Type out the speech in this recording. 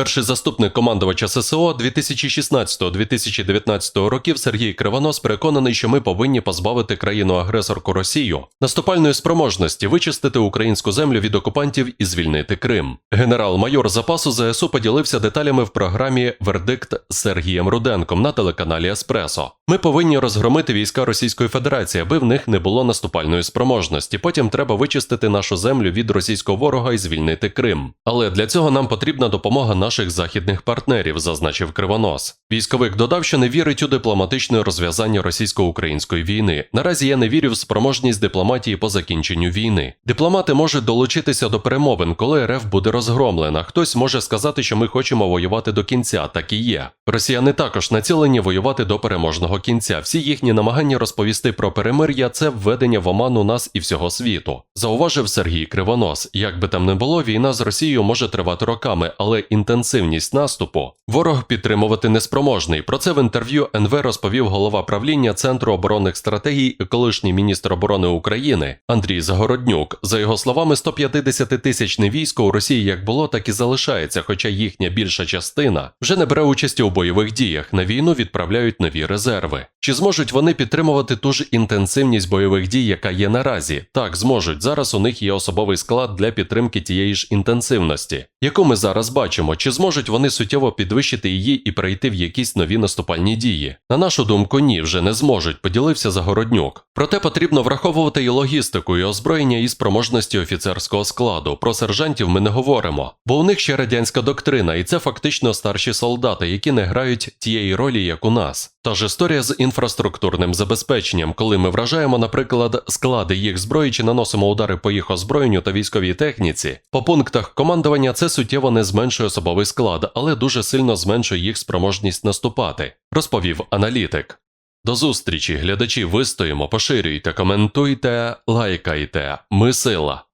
Перший заступник командувача ССО 2016-2019 років Сергій Кривонос переконаний, що ми повинні позбавити країну-агресорку Росію наступальної спроможності вичистити українську землю від окупантів і звільнити Крим. Генерал-майор запасу ЗСУ поділився деталями в програмі Вердикт з Сергієм Руденком на телеканалі Еспресо. Ми повинні розгромити війська Російської Федерації, аби в них не було наступальної спроможності. Потім треба вичистити нашу землю від російського ворога і звільнити Крим. Але для цього нам потрібна допомога наших західних партнерів, зазначив Кривонос. Військовик додав, що не вірить у дипломатичне розв'язання російсько-української війни. Наразі я не вірю в спроможність дипломатії по закінченню війни. Дипломати можуть долучитися до перемовин, коли РФ буде розгромлена. Хтось може сказати, що ми хочемо воювати до кінця, так і є. Росіяни також націлені воювати до переможного кінця. Всі їхні намагання розповісти про перемир'я це введення в оману нас і всього світу. Зауважив Сергій Кривонос. Як би там не було, війна з Росією може тривати роками, але інтенсивність наступу ворог підтримувати неспроможний. Про це в інтерв'ю НВ розповів голова правління Центру оборонних стратегій, і колишній міністр оборони України Андрій Загороднюк. За його словами, 150 тисячне військо у Росії як було, так і залишається, хоча їхня більша частина вже не бере участі у бойових діях. На війну відправляють нові резерви. Чи зможуть вони підтримувати ту ж інтенсивність бойових дій, яка є наразі? Так, зможуть. Зараз у них є особовий склад для підтримки тієї ж інтенсивності, яку ми зараз бачимо. Чи зможуть вони суттєво підвищити її і перейти в якісь нові наступальні дії? На нашу думку, ні, вже не зможуть, поділився Загороднюк. Проте потрібно враховувати і логістику, і озброєння і спроможності офіцерського складу. Про сержантів ми не говоримо, бо у них ще радянська доктрина, і це фактично старші солдати, які не грають тієї ролі, як у нас. Та ж історія з інфраструктурним забезпеченням, коли ми вражаємо, наприклад, склади їх зброї чи наносимо удари по їх озброєнню та військовій техніці. По пунктах командування це суттєво не зменшує особовий склад, але дуже сильно зменшує їх спроможність наступати, розповів аналітик. До зустрічі, глядачі, вистоїмо, поширюйте, коментуйте, лайкайте. Ми сила.